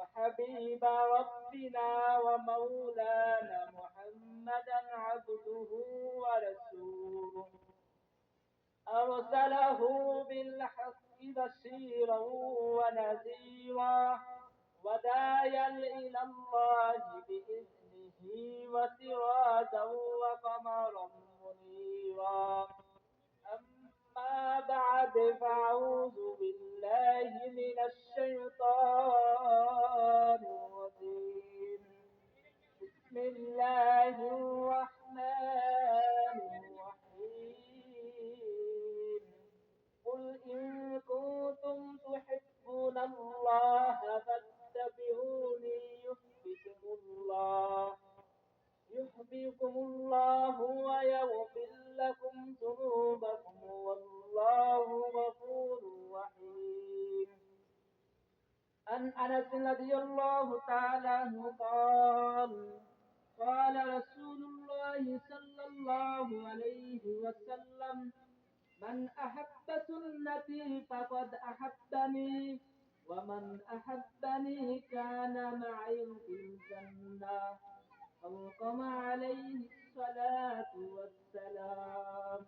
وحبيب ربنا ومولانا محمدا عبده ورسوله. أرسله بالحق بشيرا ونذيرا وداعيا إلى الله بإذنه وسراجا وقمرا منيرا. أما بعد فأعوذ بالله من الشيطان الرجيم. بسم الله الرحمن الرحيم. قل إن كنتم تحبون الله فاتبعوني يحبكم الله. يحببكم الله ويغفر لكم ذنوبكم. والله غفور رحيم. عن أنس رضي الله تعالى عنه قال قال رسول الله صلى الله عليه وسلم من أحب سنتي فقد أحبني ومن أحبني كان معي في الجنة. أو قام عليه الصلاة والسلام.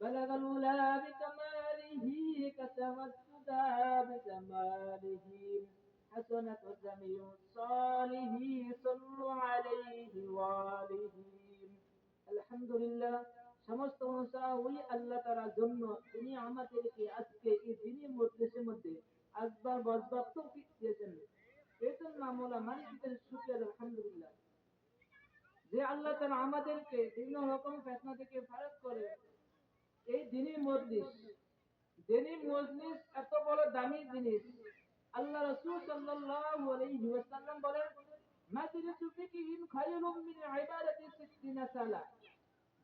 بلغ الأولى بكماله كتم السدى بكماله حسنة جميع الصالح صلوا عليه وآله الحمد لله সমস্ত অনুসা ওই আল্লাহ তাআলার জন্য তিনি আমাদেরকে আজকে এই দিনই মজলিসের মধ্যে আসবার বসবার তৌফিক দিয়েছেন এর জন্য আমরা মালিকের শুকরিয়া আলহামদুলিল্লাহ যে আল্লাহ তাআলা আমাদেরকে বিভিন্ন রকম ফেতনা থেকে ফারাক করে এই দিনই মজলিস দিনই মজলিস এত বড় দামি জিনিস। আল্লাহ রাসূল সাল্লাল্লাহু আলাইহি ওয়াসাল্লাম বলেন মাজলিসু ফিকহিন খায়রুম মিন ইবাদাতি সিত্তিনা সালা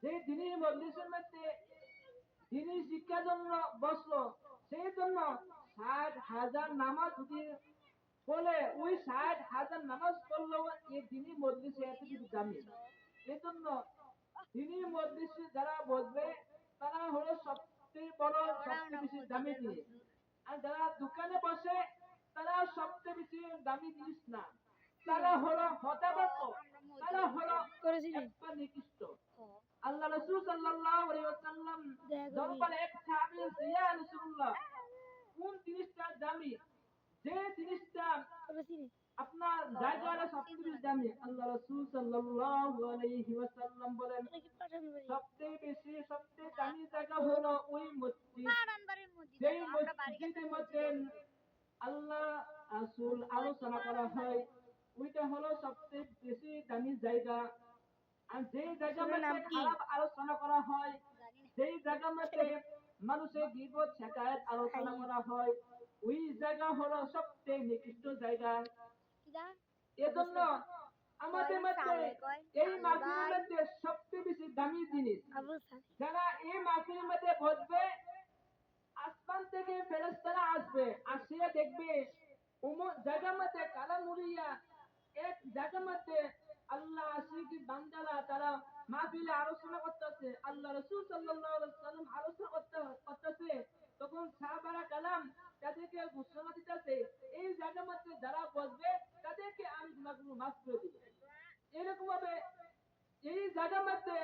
যে দিনই মজলিসের মধ্যে দিনই শিক্ষার জন্য বসল, সেই জন্য ষাট হাজার নামাজ যদি বলে ওই ষাট হাজার নামাজ পড়লেও এই দিনই মজলিসে এত কিছু দামি। এই জন্য দিনই মজলিসে যারা বসবে, তারা হলো সবচেয়ে বড় সবচেয়ে বেশি দামি জিনিস। আর যারা দোকানে বসে তারা সবচেয়ে বেশি দামি জিনিস না। তারা হলো হতাবাত তারা হলো নিকৃষ্ট। আল্লাহ রাসূল সাল্লাল্লাহু আলাইহি ওয়াসাল্লাম দরবারে এক সাহাবী ইয়া রাসূলুল্লাহ কোন জিনিসটা দামি? যে জিনিসটা আপনার জায়গাটা সবচেয়ে দামি? আল্লাহ রাসূল সাল্লাল্লাহু আলাইহি ওয়াসাল্লাম বলেন সবচেয়ে বেশি সবচেয়ে দামি জায়গা হলো ওই মসজিদ যেই মসজিদের মধ্যে রাসূল আলোচনা করা হয়। ওইটা হলো সবচেয়ে বেশি দামি জায়গা। আর যেই জায়গা খারাপ আলোচনা করা হয় যেই জায়গা মধ্যে মানুষের বিপদ শেখায়ত আলোচনা করা হয় ওই জায়গা হলো সবচেয়ে নিকৃষ্ট জায়গা। এজন্য আমাদের মধ্যে এই মাসের মধ্যে সবচেয়ে বেশি দামি জিনিস। যারা এই মাসের মধ্যে বসবে আসমান থেকে ফেরেস্তারা আসবে আর সে দেখবে মধ্যে কালা মুড়িয়া এক মধ্যে আল্লাহ আশিকি বান্দারা তারা মাহফিলে আলোচনা করতেছে। আল্লাহ রসুল সাল্লাম আলোচনা করতে করতেছে। তখন সাহাবারা কালাম তাদেরকে ঘোষণা দিতেছে, এই জায়গার মধ্যে যারা বসবে, তাদেরকে আমি গুনাহগুলো মাফ করে দিব। এরকম ভাবে এই জায়গার মধ্যে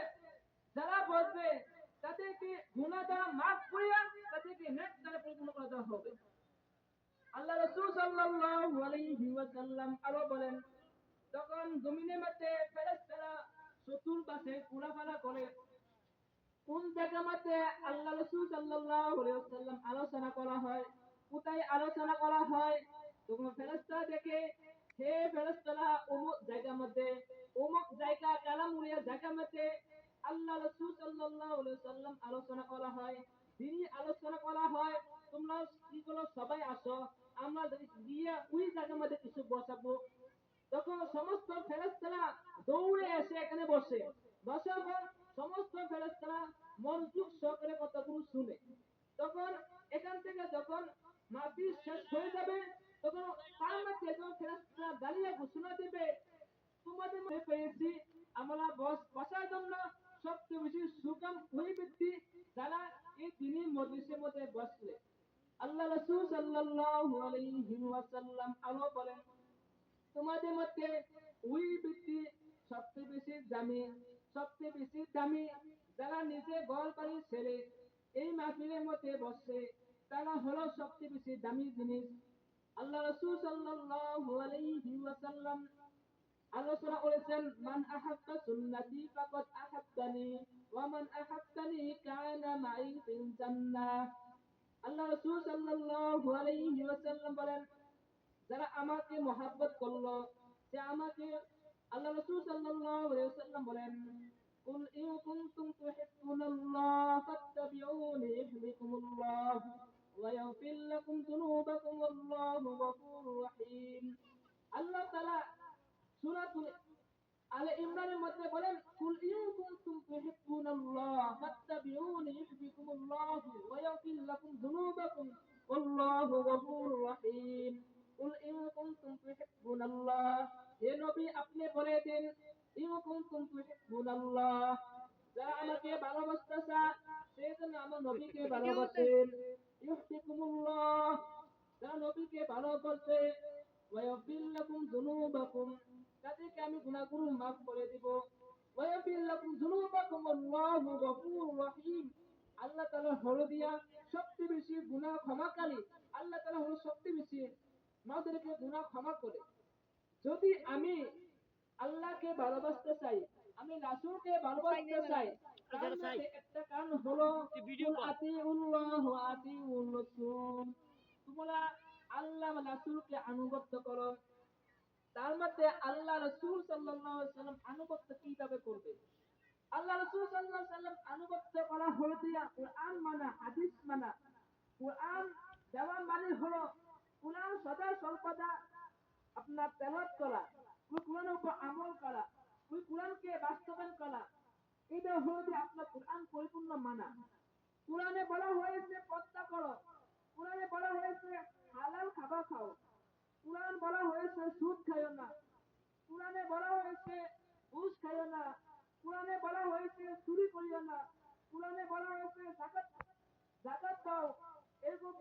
যারা বসবে, তাদেরকে গুনাহ দ্বারা মাফ করিয়া তাদেরকে নেক দ্বারা পরিপূর্ণ করে হবে। আল্লাহ রসুল সাল্লাল্লাহু আলাইহি ওয়াসাল্লাম আরও বলেন তখন জমিনের মধ্যে ফেরেশতারা পাশে ঘোরাফেরা করে, কোন জায়গার মধ্যে আল্লাহ রসুল সাল্লাল্লাহু আলাইহি ওয়াসাল্লাম আলোচনা করা হয়, কোথায় আলোচনা করা হয়, তখন ফেরেশতা দেখে, হে ফেরেশতারা, অমুক জায়গার মধ্যে অমুক জায়গা কালামুরিয়া জায়গার মধ্যে আল্লাহ রসুল সাল্লাল্লাহু আলাইহি ওয়াসাল্লাম আলোচনা করা হয়। দিনই আলোচনা করা হয়, তোমরা কি সবাই আসো। আমরা গিয়ে ওই জায়গার মধ্যে কিছু বসাবো। তখন সমস্ত ফেরেস্তারা দৌড়ে এসে এখানে বসে। বসার পর সমস্ত ফেরেস্তারা মনোযোগ সহকারে কথাগুলো শুনে। তখন এখান থেকে যখন মাটি শেষ হয়ে যাবে, তখন তার মধ্যে যখন ফেরেস্তারা দাঁড়িয়ে ঘোষণা দেবে, তোমাদের মধ্যে পেয়েছি, আমরা বস, বসার জন্য সবচেয়ে বেশি সুকাম ওই ব্যক্তি যারা এই দিনই মজলিসের মধ্যে বসলে। আল্লাহ রাসূল সাল্লাল্লাহু আলাইহি ওয়াসাল্লাম আলো বলেন, তোমাদের মধ্যে ওই ব্যক্তি সবচেয়ে বেশি দামি, সবচেয়ে বেশি দামি, যারা নিজে গল বাড়ি ছেড়ে এই মাহফিলের মধ্যে বসে, তারা হলো সবচেয়ে বেশি দামি জিনিস। আল্লাহ রাসূল সাল্লাল্লাহু আলাইহি ওয়াসাল্লাম আলোচনা করেছেন, মান আহাব্বা সুন্নতি ফাকাদ আহাব্বানি, ওয়া মান আহাব্বানি কানা মাই ফিল জান্নাহ। আল্লাহ রাসূল সাল্লাল্লাহু আলাইহি ওয়াসাল্লাম বলেন, যারা আমাকে মহাব্বত করল, সে আমাকে আল্লাহ রাসূল সাল্লাল্লাহু আলাইহি ওয়াসাল্লাম বলেন, কুল ইন কুনতুম তুহিব্বুনাল্লাহ ফাত্তাবিউনি ইহবিকুমুল্লাহ ওয়া ইয়াগফির লাকুম যুনুবাকুম আল্লাহ তাআলা সূরাতুল আলে ইমরানের মধ্যে বলেন কুল ইন কুনতুম তুহিব্বুনাল্লাহ ফাত্তাবিউনি ইহবিকুমুল্লাহ ওয়া ইয়াগফির লাকুম যুনুবাকুম আল্লাহু গফুরুর রহিম। আল্লাহ তাআলা হলো দিয়া সবচেয়ে বেশি গুনাহ ক্ষমাকারী। আল্লাহ তাআলা হলো সবচেয়ে বেশি আমাদেরকে গুনাহ ক্ষমা করে। যদি আমি আল্লাহকে ভালোবাসতে চাই আমি রাসূলকে ভালোবাসতে চাই একটা কারণ হলো আতিউল্লাহ আতিউর রাসূল। তোমরা আল্লাহ রাসূলকে আনুগত্য করো। তার মধ্যে আল্লাহ রাসূল সাল্লাল্লাহু আলাইহি সাল্লাম আনুগত্য কীভাবে করবে? আল্লাহ রাসূল আলাইহি সাল্লাম আনুগত্য করা হলো দিয়া কোরআন মানা, হাদিস মানা। কোরআন দেওয়া মানে হলো কোরআন সদা সর্বদা আপনার তেলাওয়াত করা, ওই উপর আমল করা, ওই কোরআনকে বাস্তবায়ন করা। এটা হলো যে আপনার কোরআন পরিপূর্ণ মানা। কোরআনে বলা হয়েছে পর্দা করো। কোরআনে বলা হয়েছে, হালাল খাবার খাও। কোরআন বলা হয়েছে, সুদ খাইও না। কোরআনে বলা হয়েছে, ঘুষ খাইও না। কোরআনে বলা হয়েছে, চুরি করিও না। কোরআনে বলা হয়েছে, জাকাত জাকাত দাও। এরকম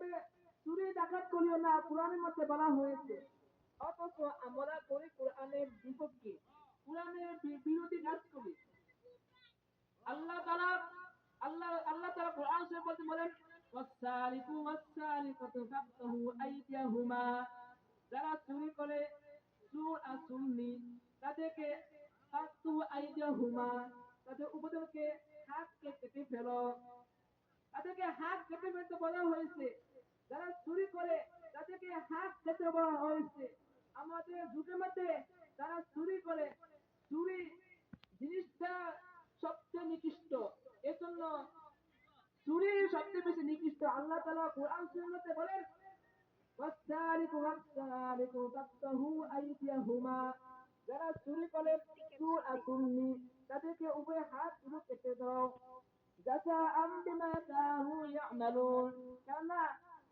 চুরি ডাকাত করিও না কোরআনের মধ্যে বলা হয়েছে। অথচ আমরা করি কোরআনের বিপক্ষে। কোরআনের বিরোধী কাজ করি আল্লাহ তাআলা আল্লাহ আল্লাহ তাআলা কোরআন শরীফ বলতে বলেন ওয়াসারিকু ওয়াসারিকাতু ফাকতাহু আইদিয়াহুমা। যারা চুরি করে, চোর আর সুন্নি তাদেরকে যারা চুরি করে তাদেরকে হাত কেটে বলা হয়েছে আমাদের যুগের মধ্যে যারা চুরি করে চুরি জিনিসটা সবচেয়ে নিকৃষ্ট। এজন্য চুরি সবচেয়ে বেশি নিকৃষ্ট। আল্লাহ তাআলা কোরআন শরীফে বলেন ওয়াসারিকু ওয়াসারিকু ফাকতাহু আইদিয়াহুমা। যারা চুরি করে, চুর আর সুন্নি তাদেরকে উভয় হাতগুলো কেটে দাও। জাযাআম বিমা কানু ইয়ামালুন। কেননা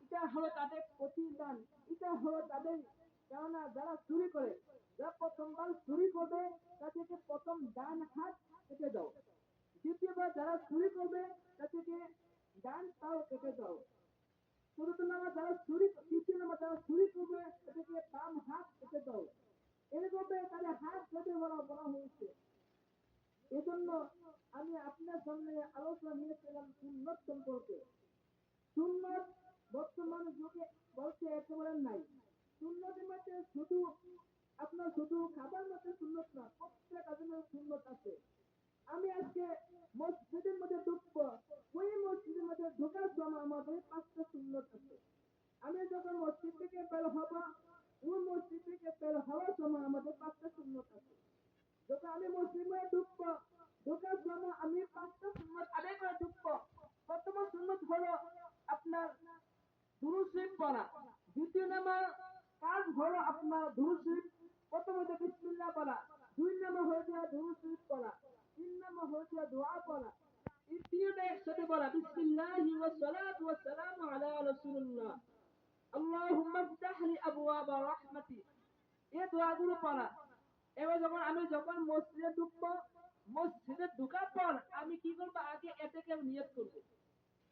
এটা হলো তাদের প্রতিদান, এটা হলো তাদের, কেননা যারা চুরি করে, যারা প্রথমবার চুরি করবে, তাদেরকে প্রথম ডান হাত কেটে দাও। দ্বিতীয়বার যারা চুরি করবে, তাদেরকে ডান পাও কেটে দাও। চতুর্থ নাম্বার, যারা চুরি, তৃতীয় নাম্বার, যারা চুরি করবে, তাদেরকে বাম হাত কেটে দাও। এরকম তাদের হাত কেটে বলা বলা হয়েছে। এজন্য আমি আপনার সামনে আলোচনা নিয়েছিলাম সুন্নত সম্পর্কে। সুন্নত বর্তমান যুগে বলতে একেবারে নাই। সুন্নতের মধ্যে শুধু আপনার শুধু খাবার মধ্যে সুন্নত না, প্রত্যেক কাজের সুন্নত আছে। আমি আজকে মসজিদের মধ্যে ঢুকবো, ওই মসজিদের মধ্যে ঢোকার সময় আমাদের পাঁচটা সুন্নত আছে। আমি যখন মসজিদ থেকে বের হব ওই মসজিদ থেকে বের হওয়ার সময় আমাদের পাঁচটা সুন্নত আছে। যখন আমি মসজিদে ঢুকবো, ঢোকার সময় আমি পাঁচটা সুন্নত আদায় করে ঢুকবো। প্রথম সুন্নত হলো আপনার দুরুশরীফ পড়া। দ্বিতীয় নাম্বার কাজ হলো আপনার দুরুশরীফ প্রথমত বিসমিল্লাহ পড়া। দুই নাম্বার হয়ে যায় দুরুশরীফ পড়া। তিন নাম্বার হয়ে যায় দোয়া পড়া। তিনটা একসাথে পড়া। বিসমিল্লাহি ওয়া সালাতু ওয়া সালামু আলা রাসূলিল্লাহ। এই দোয়াগুলো পড়া। এবার যখন আমি যখন মসজিদে ঢুকবো, মসজিদে ঢুকার পর আমি কি করব? আগে এটাকে নিয়ত করব।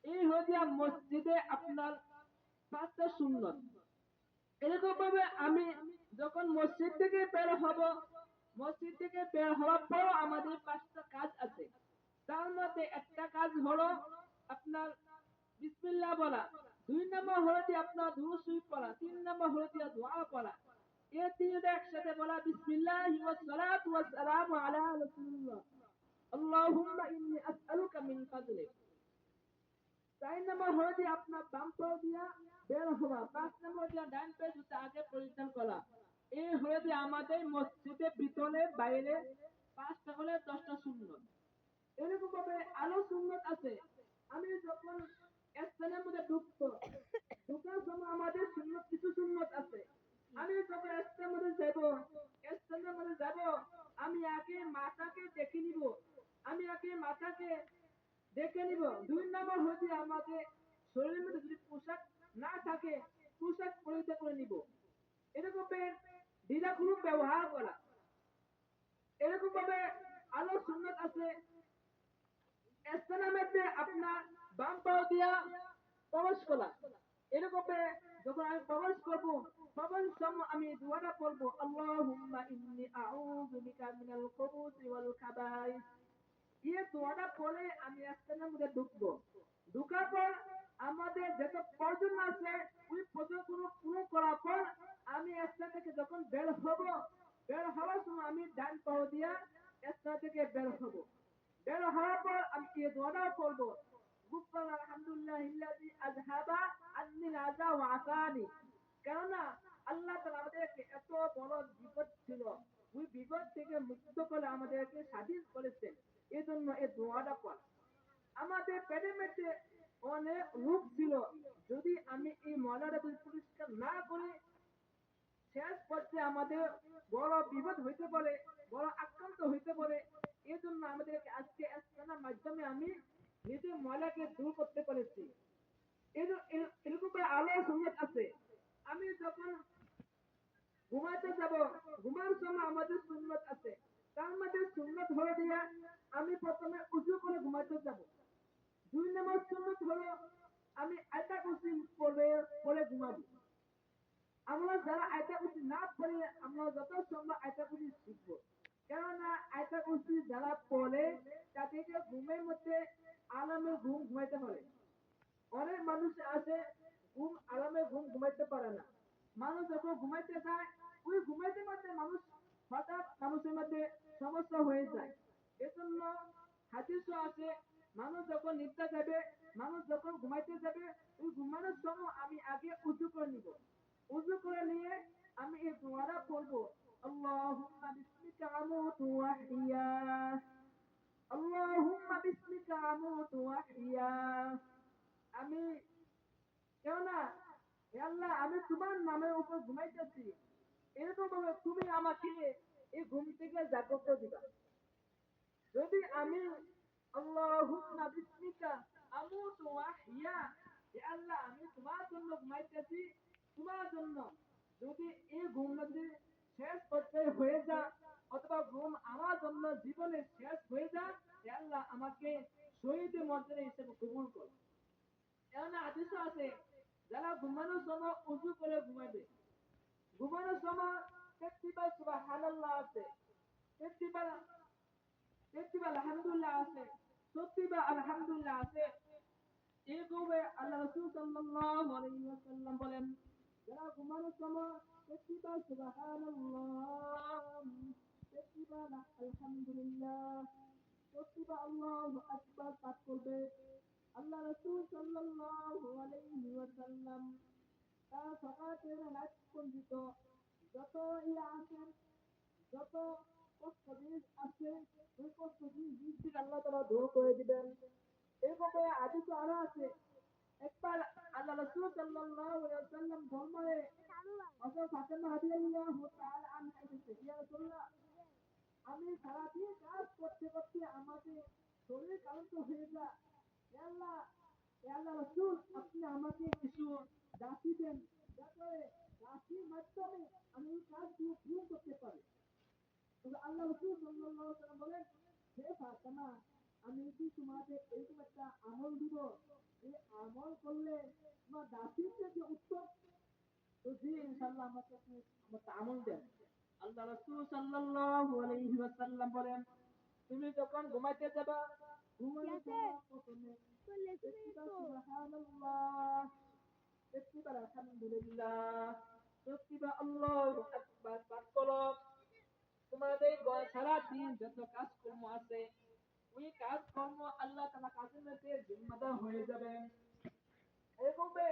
এই হচ্ছে মসজিদে আপনার পাঁচটা সুন্নত। এরকম ভাবে আমি যখন মসজিদ থেকে বের হব, মসজিদ থেকে বের হওয়ার পর আমাদের পাঁচটা কাজ আছে। তার মধ্যে একটা কাজ হলো আপনার বিসমিল্লাহ বলা। দুই নম্বর হলো যে আপনার দুরুদ পড়া, তিন নম্বর হলো যে দোয়া পড়া। এই তিনটা একসাথে বলা, বিসমিল্লাহ ওয়া সালাতু ওয়া সালামু আলা রাসূলিল্লাহ। আল্লাহুম্মা ইন্নী আসআলুকা মিন ফাদলিক চার নম্বর হলো যে আপনার বাম পাও দিয়া বের হওয়া, পাঁচ নম্বর দিয়া ডান পায়ে জুতা আগে পরিধান করা। এই হলো যে আমাদের মসজিদের ভিতরে, বাইরে পাঁচটা হলে দশটা সুন্নত। এরকম ভাবে আলো সুন্নত আছে। আমি যখন স্থানের মধ্যে ঢুকবো ঢুকার সময় আমাদের সুন্নত, কিছু সুন্নত আছে। আমি যখন স্থানের মধ্যে যাব স্থানের মধ্যে যাব। আমি আগে মাথাকে দেখে নিব। আমি আগে মাথাকে দেখে নিব। দুই নম্বর হচ্ছে আমাদের শরীরের মধ্যে যদি পোশাক না থাকে, পোশাক পরিধান করে নিব। এরকম ঢিলাগুলো ব্যবহার করা। এরকম ভাবে আলো সুন্নত আছে। স্থানের মধ্যে আপনার বাম পাও দিয়া প্রবেশ করা। এরকম যখন আমি প্রবেশ করব আমি দোয়াটা পড়ব, আল্লাহুম্মা ইন্নী দোয়াটা আমি স্থানের মধ্যে ঢুকবো। ঢুকার পর আমাদের যত প্রয়োজন আছে, ওই প্রয়োজনগুলো পূরণ করার পর আমি স্থান থেকে যখন বের হব, বের হওয়ার সময় আমি ডান পাও দিয়া স্থান থেকে বের হব। বের হওয়ার পর আমি এই দোয়াটাও করব গুফরান আলহামদুলিল্লাহ ইল্লাযী আযহাবা আন্নিল আযা ওয়া আফানি কেননা আল্লাহ তাআলা আমাদেরকে এত বড় বিপদ ছিল। ওই বিপদ থেকে মুক্ত করে আমাদেরকে স্বাধীন করেছেন। এই জন্য এই দোয়াটা পড়া। আমাদের পেটের মধ্যে অনেক রোগ ছিল। যদি আমি এই ময়লাটা পরিষ্কার না করে, শেষ পর্যায়ে আমাদের বড় বিপদ হইতে পারে, বড় আক্রান্ত হইতে পারে। এই জন্য আমাদেরকে আজকে মাধ্যমে আমি নিজের ময়লাকে দূর করতে পেরেছি। এরকম করে আলো সুন্নত আছে। আমি যখন ঘুমাতে যাব, ঘুমার সময় আমাদের সুন্নত আছে। তার মধ্যে সুন্নত হয়ে দিয়া আমি প্রথমে উজু করে ঘুমাতে যাব। দুই নম্বর সুন্নত হলো আমি আয়তা কুসি পড়ে পড়ে ঘুমাবো। আমরা যারা আয়তা কুসি না পড়ে, আমরা যত সম্ভব আয়তা কুসি শিখব। কেননা আয়তা কুসি যারা পড়ে, তাদেরকে ঘুমের মধ্যে আরামে ঘুম ঘুমাইতে পারে অনেক মানুষ আছে, ঘুম আরামে ঘুম ঘুমাইতে পারে না। মানুষ যখন ঘুমাইতে যায় ওই ঘুমাইতে মধ্যে মানুষ হঠাৎ মানুষের মধ্যে সমস্যা হয়ে যায়। এজন্য হাদিসও আছে, মানুষ যখন নিদ্রা যাবে, মানুষ যখন ঘুমাইতে যাবে, ওই ঘুমানোর সময় আমি আগে উজু করে নিব। উজু করে নিয়ে আমি এই দোয়ারা পড়ব। আল্লাহুম্মা বিসমিকা আমুতু ওয়া বিসমিকা আমুতু ওয়া আহইয়া আমি, কেননা আল্লাহ, আমি তোমার নামের উপর ঘুমাইতেছি। এরকম ভাবে তুমি আমাকে এই ঘুম থেকে জাগ্রত দিবা। যদি আমি আল্লাহুম্মা বিসমিকা আমুতু ওয়া আহইয়া হে আল্লাহ, আমি তোমার জন্য ঘুমাইতেছি, তোমার জন্য যদি এই ঘুম যদি শেষ পর্যায়ে হয়ে যা অথবা ঘুম আমার জন্য জীবনে শেষ হয়ে যা আল্লাহ আমাকে শহীদের মর্যাদা হিসেবে কবুল করো এমন আদেশ আছে, যারা ঘুমানোর সময় উজু করে ঘুমাবে। ঘুমানোর সময় তেত্রিবার সুবহানাল্লাহ আছে তেত্রিবার তেত্রিবার আছে সত্রিবার আলহামদুলিল্লাহ আছে। এভাবে আল্লাহ রাসূল সাল্লাল্লাহু বলেন, যারা ঘুমানোর সময় তেত্রিবার সুবহানাল্লাহ তেত্রিবার আলহামদুলিল্লাহ আল্লাহ রসুল আল্লাহ এরকম আদি তো আরও আছে একবার আল্লাহ রসুল সাল্লাল্লাহু আলাইহি ওয়াসাল্লাম ধর্মে অথবা ফাতেমা রাদিয়াল্লাহু তাআলা আমি সারাদিন কাজ করতে করতে আমাকে শরীর ক্লান্ত হয়ে হে আল্লাহ আল্লাহ রসুল আপনি আমাকে কিছু দাসী দেন যাতে দাসীর মাধ্যমে আমি এই কাজগুলো পূরণ করতে পারি। আল্লাহ রসুল ওয়াসাল্লাম বলেন, হে ফাতেমা, আমি কি তোমাকে এরকম একটা আমল দিব এই আমল করলে তোমার দাসীর যে উত্তর তো জি, ইনশাআল্লাহ আমাকে আপনি আমাকে আমল দেন। আল্লাহ রাসূল সাল্লাল্লাহু আলাইহি ওয়াসাল্লাম বলেন তুমি যখন ঘুমাইতে যাবা ঘুমাইতে প্রথমে সুবহানাল্লাহ। একটিবার আলহামদুলিল্লাহ। একটিবার আল্লাহু আকবার পাঠ করো। তোমাদের গ- সারা দিন যত কাজকর্ম আছে ওই কাজকর্ম আল্লাহ তাআলা কাজের মধ্যে জিম্মাদার হয়ে যাবে এরকমে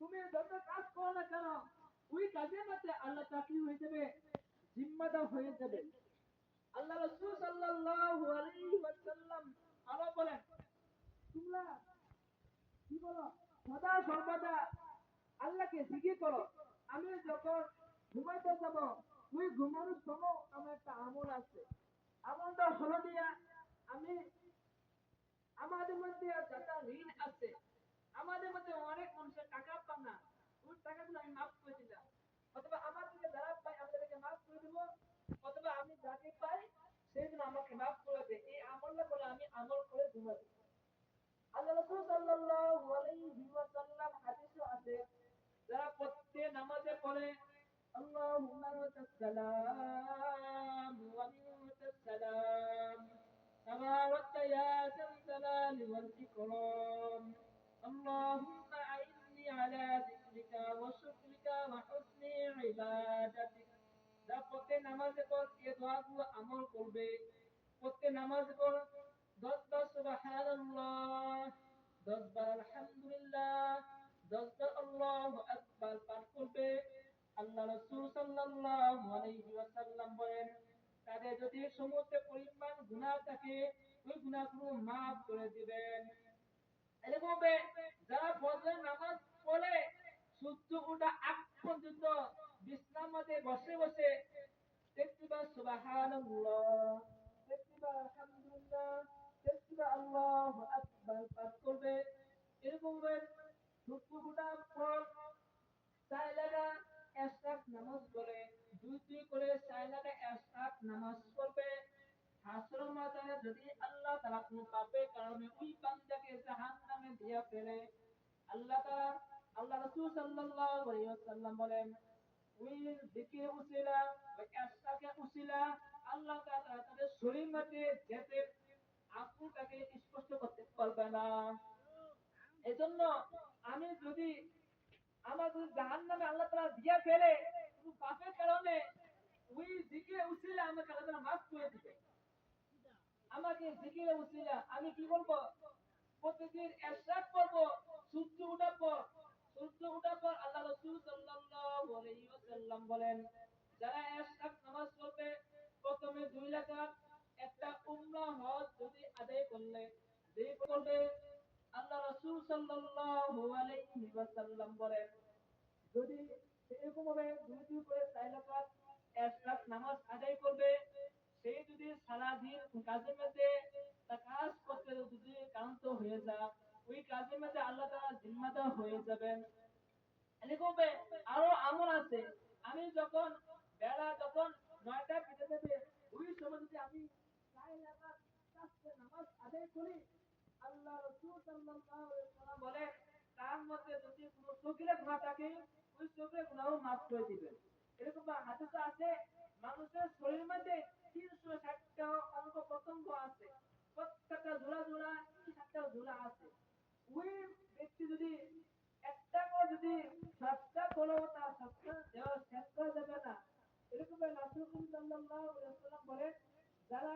তুমি যত কাজ করো না কেন ওই কাজের মধ্যে আল্লাহ চাকরি হয়ে যাবে? জিম্মাদার হয়ে যাবে। আল্লাহ রাসূল সাল্লাল্লাহু আলাইহি ওয়াসাল্লাম আরও বলেন, তোমরা কি বলো? সদা সর্বদা আল্লাহকে জিজ্ঞেস করো। আমি যখন ঘুমাইতে যাব, ওই ঘুমানোর সময় আমার একটা আমল আছে। আমলটা হলো দিয়া আমি আমাদের মধ্যে যারা ঋণ আছে, আমাদের মধ্যে অনেক মানুষের টাকা পান না। ওই টাকাগুলো আমি মাফ করে দিলাম। অথবা আমার থেকে যারা পাই আমাদেরকে মাফ করে দেবো অথবা আমি যাকে পাই সেই জন্য আমাকে মাফ করে দে এই আমলটা করে আমি আমল করে ঘুমাবো আল্লাহ রাসূল সাল্লাল্লাহু আলাইহি ওয়াসাল্লাম হাদিসে আছে যারা প্রত্যেক নামাজে পড়ে اللهم انت السلام ومنك السلام تبارك يا ذا الجلال والاكرام اللهم اعني على ذكرك وشكرك وحسن عبادتك যা প্রত্যেক নামাজে পর এই দোয়াগুলো আমল করবে। প্রত্যেক নামাজে পর দশ বার সুবহানাল্লাহ, দশ বার আলহামদুলিল্লাহ, দশ বার আল্লাহু আকবার পাঠ করবে। আল্লাহ রাসূল সাল্লাল্লাহু আলাইহি ওয়াসাল্লাম বলেন, তাদের যদি সমুদ্র পরিমাণ গুনাহ থাকে, ওই গুনাহগুলো মাফ করে দিবেন। এরকমভাবে যারা ফজর নামাজ পড়ে সূর্য ওঠা আগ পর্যন্ত বিশ্রাম বসে বসে তেত্রিবার সুবহানাল্লাহ যদি আল্লাহ তাআলা কোনো পাপের কারণে ওই বান্দাকে জাহান্নামে দিয়ে ফেলে, আল্লাহ তাআলা, আল্লাহ রাসূল সাল্লাল্লাহু বলেন ওই দিকে উসিলা, ওই এসরাকে উসিলা, আল্লাহ তাদের শরীর যেতে আকুটাকে স্পষ্ট করতে পারবে না। এজন্য আমি যদি আমার যদি জাহান নামে আল্লাহ তালা দিয়া ফেলে পাপের কারণে ওই দিকে উচিলে আমাকে আল্লাহ তালা মাফ করে দিবে। আমাকে জিকিরে উচিলা আমি কি বলব? প্রতিদিন এরশাদ করব সূর্য উঠার পর সূর্য উঠার পর আল্লাহ রাসূল সাল্লাল্লাহু আলাইহি ওয়াসাল্লাম বলেন, যারা এরশাদ নামাজ পড়বে, প্রথমে দুই রাকাত একটা উমরা হজ যদি আদায় করলে যে করবে আল্লাহ রাসূল সাল্লাল্লাহু আলাইহি ওয়াসাল্লাম বলেন, যদি এরকম ভাবে দুই দুই করে চার রাকাত এরশাদ নামাজ আদায় করবে সেই যদি সারাদিন কাজের মধ্যে কাজ করতে যদি ক্লান্ত হয়ে যায় ওই কাজের মধ্যে আল্লাহ তাআলা জিম্মাদার হয়ে যাবেন। এরকম আরও আমল আছে। আমি যখন বেলা যখন নয়টা বেজে যাবে ওই সময় যদি আমি তার মানুষের শরীরের মধ্যে তিনশো ষাটটা আছে। প্রত্যেকটা জোড়া জোড়া ষাটটা জোড়া আছে। ওই ব্যক্তি যদি একটা করে যদি সাতটা করো তার সাতটা দেওয়া করা যাবে না। এরকম রাসুল ওয়াসাল্লাম বলেন, যারা